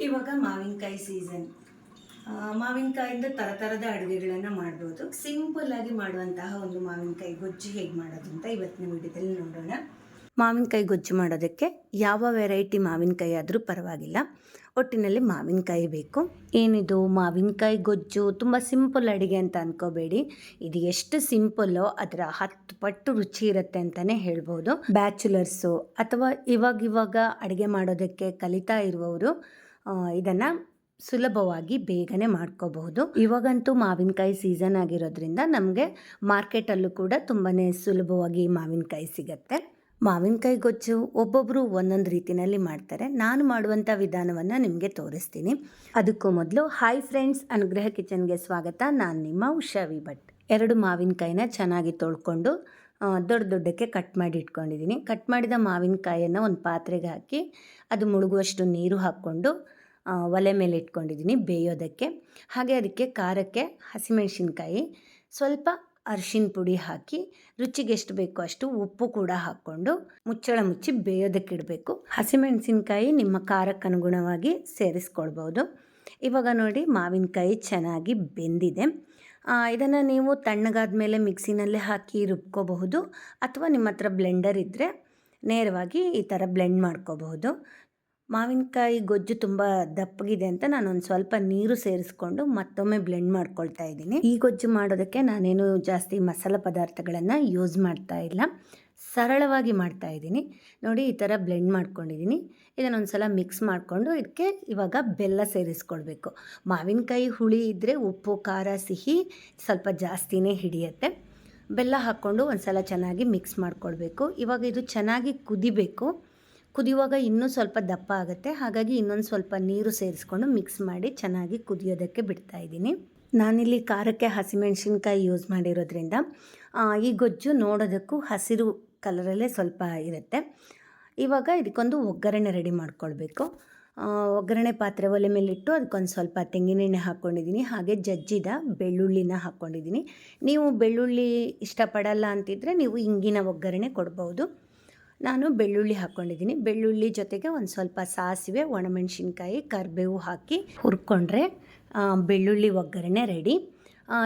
ಇವಾಗ ಮಾವಿನಕಾಯಿ ಸೀಸನ್ ಮಾವಿನಕಾಯಿಂದ ಥರದ ಅಡುಗೆಗಳನ್ನು ಮಾಡ್ಬೋದು. ಸಿಂಪಲ್ ಆಗಿ ಮಾಡುವಂತಹ ಒಂದು ಮಾವಿನಕಾಯಿ ಗೊಜ್ಜು ಹೇಗೆ ಮಾಡೋದು ಅಂತ ಇವತ್ತಿನ ವಿಡಿಯೋದಲ್ಲಿ ನೋಡೋಣ. ಮಾವಿನಕಾಯಿ ಗೊಜ್ಜು ಮಾಡೋದಕ್ಕೆ ಯಾವ ವೆರೈಟಿ ಮಾವಿನಕಾಯಿ ಆದರೂ ಪರವಾಗಿಲ್ಲ. ಒಟ್ಟಿನಲ್ಲಿ ಮಾವಿನಕಾಯಿ ಬೇಕು. ಏನಿದು? ಮಾವಿನಕಾಯಿ ಗೊಜ್ಜು ತುಂಬ ಸಿಂಪಲ್ ಅಡುಗೆ ಅಂತ ಅನ್ಕೋಬೇಡಿ. ಇದು ಎಷ್ಟು ಸಿಂಪಲ್ಲೋ ಅದರ ಹತ್ತು ಪಟ್ಟು ರುಚಿ ಇರುತ್ತೆ ಅಂತಲೇ ಹೇಳ್ಬೋದು. ಬ್ಯಾಚುಲರ್ಸು ಅಥವಾ ಇವಾಗಿವಾಗ ಇವಾಗ ಅಡುಗೆ ಮಾಡೋದಕ್ಕೆ ಕಲಿತಾ ಇರುವವರು ಇದನ್ನು ಸುಲಭವಾಗಿ ಬೇಗನೆ ಮಾಡ್ಕೋಬಹುದು. ಇವಾಗಂತೂ ಮಾವಿನಕಾಯಿ ಸೀಸನ್ ಆಗಿರೋದ್ರಿಂದ ನಮಗೆ ಮಾರ್ಕೆಟಲ್ಲೂ ಕೂಡ ತುಂಬಾ ಸುಲಭವಾಗಿ ಮಾವಿನಕಾಯಿ ಸಿಗತ್ತೆ. ಮಾವಿನಕಾಯಿ ಗೊಜ್ಜು ಒಬ್ಬೊಬ್ಬರು ಒಂದೊಂದು ರೀತಿಯಲ್ಲಿ ಮಾಡ್ತಾರೆ. ನಾನು ಮಾಡುವಂಥ ವಿಧಾನವನ್ನು ನಿಮಗೆ ತೋರಿಸ್ತೀನಿ. ಅದಕ್ಕೂ ಮೊದಲು ಹಾಯ್ ಫ್ರೆಂಡ್ಸ್ ಅನುಗ್ರಹ ಕಿಚನ್ಗೆ ಸ್ವಾಗತ. ನಾನು ನಿಮ್ಮ ಉಷಾ ವಿ ಭಟ್ ಎರಡು ಮಾವಿನಕಾಯಿನ ಚೆನ್ನಾಗಿ ತೊಳ್ಕೊಂಡು ದೊಡ್ಡ ದೊಡ್ಡಕ್ಕೆ ಕಟ್ ಮಾಡಿ ಇಟ್ಕೊಂಡಿದ್ದೀನಿ. ಕಟ್ ಮಾಡಿದ ಮಾವಿನಕಾಯನ್ನು ಒಂದು ಪಾತ್ರೆಗೆ ಹಾಕಿ ಅದು ಮುಳುಗುವಷ್ಟು ನೀರು ಹಾಕ್ಕೊಂಡು ಒಲೆ ಮೇಲೆ ಇಟ್ಕೊಂಡಿದ್ದೀನಿ ಬೇಯೋದಕ್ಕೆ. ಹಾಗೆ ಅದಕ್ಕೆ ಖಾರಕ್ಕೆ ಹಸಿಮೆಣಸಿನ್ಕಾಯಿ, ಸ್ವಲ್ಪ ಅರಿಶಿನ ಪುಡಿ ಹಾಕಿ, ರುಚಿಗೆ ಎಷ್ಟು ಬೇಕೋ ಅಷ್ಟು ಉಪ್ಪು ಕೂಡ ಹಾಕ್ಕೊಂಡು ಮುಚ್ಚಳ ಮುಚ್ಚಿ ಬೇಯೋದಕ್ಕೆ ಇಡಬೇಕು. ಹಸಿಮೆಣಸಿನ್ಕಾಯಿ ನಿಮ್ಮ ಖಾರಕ್ಕೆ ಅನುಗುಣವಾಗಿ ಸೇರಿಸ್ಕೊಳ್ಬೋದು. ಇವಾಗ ನೋಡಿ ಮಾವಿನಕಾಯಿ ಚೆನ್ನಾಗಿ ಬೆಂದಿದೆ. ಇದನ್ನು ನೀವು ತಣ್ಣಗಾದ ಮೇಲೆ ಮಿಕ್ಸಿನಲ್ಲೇ ಹಾಕಿ ರುಬ್ಕೋಬಹುದು. ಅಥವಾ ನಿಮ್ಮ ಹತ್ರ ಬ್ಲೆಂಡರ್ ಇದ್ದರೆ ನೇರವಾಗಿ ಈ ಥರ ಬ್ಲೆಂಡ್ ಮಾಡ್ಕೋಬಹುದು. ಮಾವಿನಕಾಯಿ ಗೊಜ್ಜು ತುಂಬ ದಪ್ಪಗಿದೆ ಅಂತ ನಾನು ಒಂದು ಸ್ವಲ್ಪ ನೀರು ಸೇರಿಸ್ಕೊಂಡು ಮತ್ತೊಮ್ಮೆ ಬ್ಲೆಂಡ್ ಮಾಡ್ಕೊಳ್ತಾ ಇದ್ದೀನಿ. ಈ ಗೊಜ್ಜು ಮಾಡೋದಕ್ಕೆ ನಾನೇನು ಜಾಸ್ತಿ ಮಸಾಲೆ ಪದಾರ್ಥಗಳನ್ನು ಯೂಸ್ ಮಾಡ್ತಾ ಇಲ್ಲ. ಸರಳವಾಗಿ ಮಾಡ್ತಾ ಇದ್ದೀನಿ. ನೋಡಿ, ಈ ಥರ ಬ್ಲೆಂಡ್ ಮಾಡ್ಕೊಂಡಿದ್ದೀನಿ. ಇದನ್ನೊಂದು ಸಲ ಮಿಕ್ಸ್ ಮಾಡಿಕೊಂಡು ಇದಕ್ಕೆ ಇವಾಗ ಬೆಲ್ಲ ಸೇರಿಸ್ಕೊಳ್ಬೇಕು. ಮಾವಿನಕಾಯಿ ಹುಳಿ ಇದ್ದರೆ ಉಪ್ಪು, ಖಾರ, ಸಿಹಿ ಸ್ವಲ್ಪ ಜಾಸ್ತಿನೇ ಹಿಡಿಯುತ್ತೆ. ಬೆಲ್ಲ ಹಾಕ್ಕೊಂಡು ಒಂದು ಸಲ ಚೆನ್ನಾಗಿ ಮಿಕ್ಸ್ ಮಾಡಿಕೊಳ್ಬೇಕು. ಇವಾಗ ಇದು ಚೆನ್ನಾಗಿ ಕುದಿಬೇಕು. ಕುದಿಯುವಾಗ ಇನ್ನೂ ಸ್ವಲ್ಪ ದಪ್ಪ ಆಗುತ್ತೆ. ಹಾಗಾಗಿ ಇನ್ನೊಂದು ಸ್ವಲ್ಪ ನೀರು ಸೇರಿಸ್ಕೊಂಡು ಮಿಕ್ಸ್ ಮಾಡಿ ಚೆನ್ನಾಗಿ ಕುದಿಯೋದಕ್ಕೆ ಬಿಡ್ತಾ ಇದ್ದೀನಿ. ನಾನಿಲ್ಲಿ ಖಾರಕ್ಕೆ ಹಸಿಮೆಣಸಿನ್ಕಾಯಿ ಯೂಸ್ ಮಾಡಿರೋದ್ರಿಂದ ಈ ಗೊಜ್ಜು ನೋಡೋದಕ್ಕೂ ಹಸಿರು ಕಲರಲ್ಲೇ ಸ್ವಲ್ಪ ಇರುತ್ತೆ. ಇವಾಗ ಇದಕ್ಕೊಂದು ಒಗ್ಗರಣೆ ರೆಡಿ ಮಾಡ್ಕೊಳ್ಬೇಕು. ಒಗ್ಗರಣೆ ಪಾತ್ರೆ ಒಲೆ ಮೇಲಿಟ್ಟು ಅದಕ್ಕೊಂದು ಸ್ವಲ್ಪ ತೆಂಗಿನೆಣ್ಣೆ ಹಾಕ್ಕೊಂಡಿದ್ದೀನಿ. ಹಾಗೆ ಜಜ್ಜಿದ ಬೆಳ್ಳುಳ್ಳಿನ ಹಾಕ್ಕೊಂಡಿದ್ದೀನಿ. ನೀವು ಬೆಳ್ಳುಳ್ಳಿ ಇಷ್ಟಪಡಲ್ಲ ಅಂತಿದ್ರೆ ನೀವು ಇಂಗಿನ ಒಗ್ಗರಣೆ ಕೊಡ್ಬೋದು. ನಾನು ಬೆಳ್ಳುಳ್ಳಿ ಹಾಕ್ಕೊಂಡಿದ್ದೀನಿ. ಬೆಳ್ಳುಳ್ಳಿ ಜೊತೆಗೆ ಒಂದು ಸ್ವಲ್ಪ ಸಾಸಿವೆ, ಒಣಮೆಣಸಿನ್ಕಾಯಿ, ಕರಿಬೇವು ಹಾಕಿ ಹುರ್ಕೊಂಡ್ರೆ ಬೆಳ್ಳುಳ್ಳಿ ಒಗ್ಗರಣೆ ರೆಡಿ.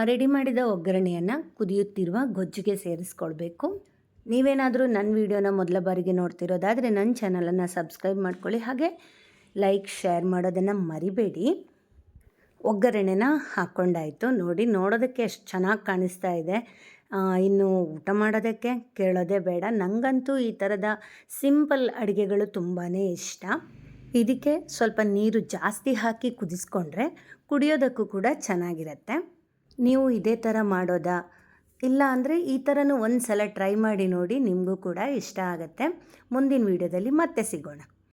ರೆಡಿ ಮಾಡಿದ ಒಗ್ಗರಣೆಯನ್ನು ಕುದಿಯುತ್ತಿರುವ ಗೊಜ್ಜಿಗೆ ಸೇರಿಸ್ಕೊಳ್ಬೇಕು. ನೀವೇನಾದರೂ ನನ್ನ ವೀಡಿಯೋನ ಮೊದಲ ಬಾರಿಗೆ ನೋಡ್ತಿರೋದಾದರೆ ನನ್ನ ಚಾನಲನ್ನು ಸಬ್ಸ್ಕ್ರೈಬ್ ಮಾಡ್ಕೊಳ್ಳಿ. ಹಾಗೆ ಲೈಕ್, ಶೇರ್ ಮಾಡೋದನ್ನು ಮರಿಬೇಡಿ. ಒಗ್ಗರಣೆನ ಹಾಕ್ಕೊಂಡಾಯಿತು ನೋಡಿ, ನೋಡೋದಕ್ಕೆ ಎಷ್ಟು ಚೆನ್ನಾಗಿ ಕಾಣಿಸ್ತಾ ಇದೆ. ಇನ್ನು ಊಟ ಮಾಡೋದಕ್ಕೆ ಕೇಳೋದೇ ಬೇಡ. ನನಗಂತೂ ಈ ಥರದ ಸಿಂಪಲ್ ಅಡುಗೆಗಳು ತುಂಬಾ ಇಷ್ಟ. ಇದಕ್ಕೆ ಸ್ವಲ್ಪ ನೀರು ಜಾಸ್ತಿ ಹಾಕಿ ಕುದಿಸ್ಕೊಂಡ್ರೆ ಕುಡಿಯೋದಕ್ಕೂ ಕೂಡ ಚೆನ್ನಾಗಿರುತ್ತೆ. ನೀವು ಇದೇ ಥರ ಮಾಡೋದಾ? ಇಲ್ಲ ಅಂದರೆ ಈ ಥರನೂ ಒಂದು ಸಲ ಟ್ರೈ ಮಾಡಿ ನೋಡಿ ನಿಮಗೂ ಕೂಡ ಇಷ್ಟ ಆಗುತ್ತೆ. ಮುಂದಿನ ವೀಡಿಯೋದಲ್ಲಿ ಮತ್ತೆ ಸಿಗೋಣ.